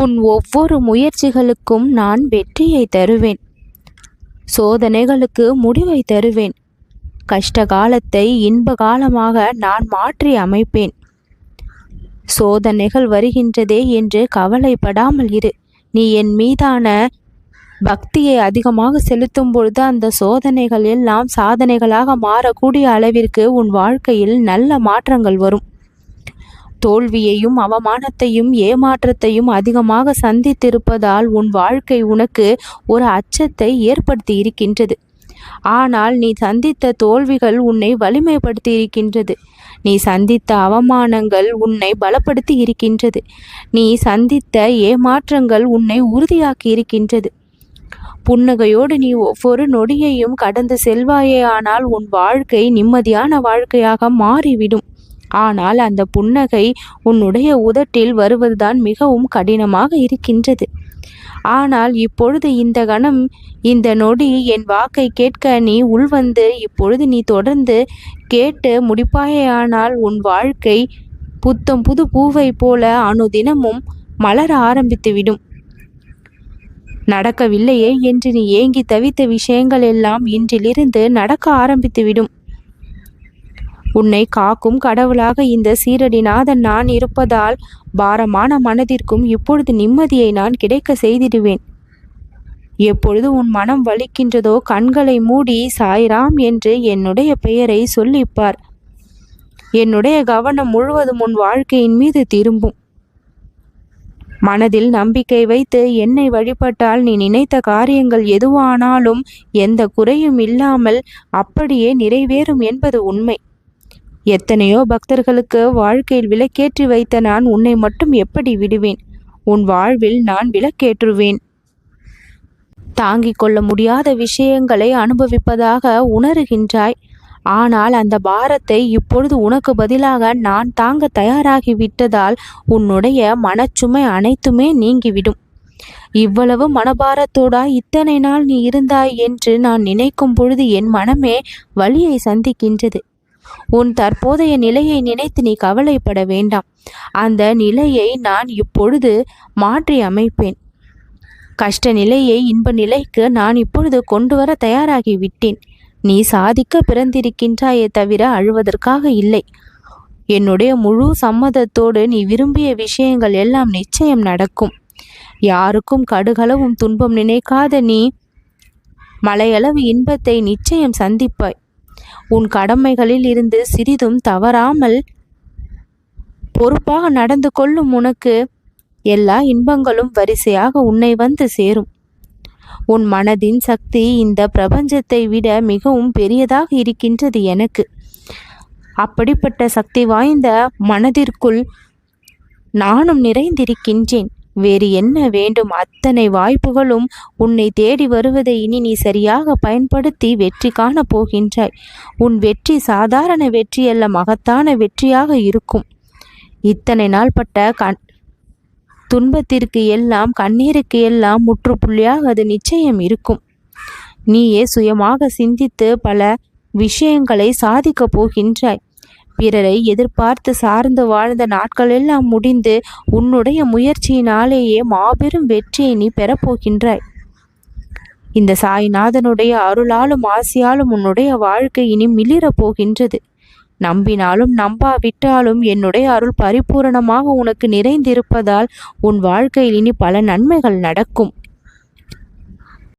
உன் ஒவ்வொரு முயற்சிகளுக்கும் நான் வெற்றியை தருவேன். சோதனைகளுக்கு முடிவை தருவேன். கஷ்ட காலத்தை இன்ப காலமாக நான் மாற்றி அமைப்பேன். சோதனைகள் வருகின்றதே என்று கவலைப்படாமல் இரு. நீ என் மீதான பக்தியை அதிகமாக செலுத்தும் பொழுது அந்த சோதனைகள் எல்லாம் சாதனைகளாக மாறக்கூடிய அளவிற்கு உன் வாழ்க்கையில் நல்ல மாற்றங்கள் வரும். தோல்வியையும் அவமானத்தையும் ஏமாற்றத்தையும் அதிகமாக சந்தித்திருப்பதால் உன் வாழ்க்கை உனக்கு ஒரு அச்சத்தை ஏற்படுத்தி இருக்கின்றது ஆனால் நீ சந்தித்த தோல்விகள் உன்னை வலிமைப்படுத்தி இருக்கின்றது நீ சந்தித்த அவமானங்கள் உன்னை பலப்படுத்தி இருக்கின்றது நீ சந்தித்த ஏமாற்றங்கள் உன்னை உறுதியாக்கி இருக்கின்றது புன்னகையோடு நீ ஒவ்வொரு நொடியையும் கடந்து செல்வாயே ஆனால் உன் வாழ்க்கை நிம்மதியான வாழ்க்கையாக மாறிவிடும். ஆனால் அந்த புன்னகை உன்னுடைய உதட்டில் வருவதுதான் மிகவும் கடினமாக இருக்கின்றது. ஆனால் இப்பொழுது இந்த கணம் இந்த நொடி என் வாக்கை கேட்க நீ உள்வந்து இப்பொழுது நீ தொடர்ந்து கேட்டு முடிப்பாயேயானால் உன் வாழ்க்கை புத்தம் புது பூவை போல அணுதினமும் மலர ஆரம்பித்துவிடும். நடக்கவில்லையே என்று நீ ஏங்கி தவித்த விஷயங்கள் எல்லாம் இன்றிலிருந்து நடக்க ஆரம்பித்துவிடும். உன்னை காக்கும் கடவுளாக இந்த சீரடிநாதன் நான் இருப்பதால் பாரமான மனதிற்கும் இப்பொழுது நிம்மதியை நான் கிடைக்க செய்திடுவேன். எப்பொழுது உன் மனம் வலிக்கின்றதோ கண்களை மூடி சாய்ராம் என்று என்னுடைய பெயரை சொல்லிப்பார். என்னுடைய கவனம் முழுவதும் உன் வாழ்க்கையின் மீது திரும்பும். மனதில் நம்பிக்கை வைத்து என்னை வழிபட்டால் நீ நினைத்த காரியங்கள் எதுவானாலும் எந்த குறையும் இல்லாமல் அப்படியே நிறைவேறும் என்பது உண்மை. எத்தனையோ பக்தர்களுக்கு வாழ்க்கையில் விளக்கேற்றி வைத்த நான் உன்னை மட்டும் எப்படி விடுவேன்? உன் வாழ்வில் நான் விளக்கேற்றுவேன் தாங்கிக் கொள்ள முடியாத விஷயங்களை அனுபவிப்பதாக உணர்கின்றாய். ஆனால் அந்த பாரத்தை இப்பொழுது உனக்கு பதிலாக நான் தாங்க தயாராகி விட்டதால் உன்னுடைய மனச்சுமை அனைத்துமே நீங்கிவிடும். இவ்வளவு மனபாரத்தோடா இத்தனை நாள் நீ இருந்தாய் என்று நான் நினைக்கும் பொழுது என் மனமே வழியை சந்திக்கின்றது. உன் தற்போதைய நிலையை நினைத்து நீ கவலைப்பட வேண்டாம். அந்த நிலையை நான் இப்பொழுது மாற்றி அமைப்பேன். கஷ்ட நிலையை இன்ப நிலைக்கு நான் இப்பொழுது கொண்டு வர தயாராகி விட்டேன். நீ சாதிக்க பிறந்திருக்கின்றாயே தவிர அழுவதற்காக இல்லை. என்னுடைய முழு சம்மதத்தோடு நீ விரும்பிய விஷயங்கள் எல்லாம் நிச்சயம் நடக்கும். யாருக்கும் கடுகளவும் துன்பம் நினைக்காத நீ மலையளவு இன்பத்தை நிச்சயம் சந்திப்பாய். உன் கடமைகளில் இருந்து சிறிதும் தவறாமல் பொறுப்பாக நடந்து கொள்ளும் உனக்கு எல்லா இன்பங்களும் வரிசையாக உன்னை வந்து சேரும். உன் மனதின் சக்தி இந்த பிரபஞ்சத்தை விட மிகவும் பெரியதாக இருக்கின்றது எனக்கு. அப்படிப்பட்ட சக்தி வாய்ந்த மனதிற்குள் நானும் நிறைந்திருக்கின்றேன். வேறு என்ன வேண்டும்? அத்தனை வாய்ப்புகளும் உன்னை தேடி வருவதை இனி நீ சரியாக பயன்படுத்தி வெற்றி காணப் போகின்றாய். உன் வெற்றி சாதாரண வெற்றி அல்ல மகத்தான வெற்றியாக இருக்கும். இத்தனை நாள் பட்ட கண் துன்பத்திற்கு எல்லாம் கண்ணீருக்கு எல்லாம் முற்றுப்புள்ளியாக அது நிச்சயம் இருக்கும். நீயே சுயமாக சிந்தித்து பல விஷயங்களை சாதிக்கப் போகின்றாய். பிறரை எதிர்பார்த்து சார்ந்து வாழ்ந்த நாட்களெல்லாம் முடிந்து உன்னுடைய முயற்சியினாலேயே மாபெரும் வெற்றியை நீ பெறப்போகின்றாய். இந்த சாய்நாதனுடைய அருளாலும் ஆசையாலும் உன்னுடைய வாழ்க்கை இனி மிளிரப் போகின்றது. நம்பினாலும் நம்பாவிட்டாலும் என்னுடைய அருள் பரிபூரணமாக உனக்கு நிறைந்திருப்பதால் உன் வாழ்க்கையில் இனி பல நன்மைகள் நடக்கும்.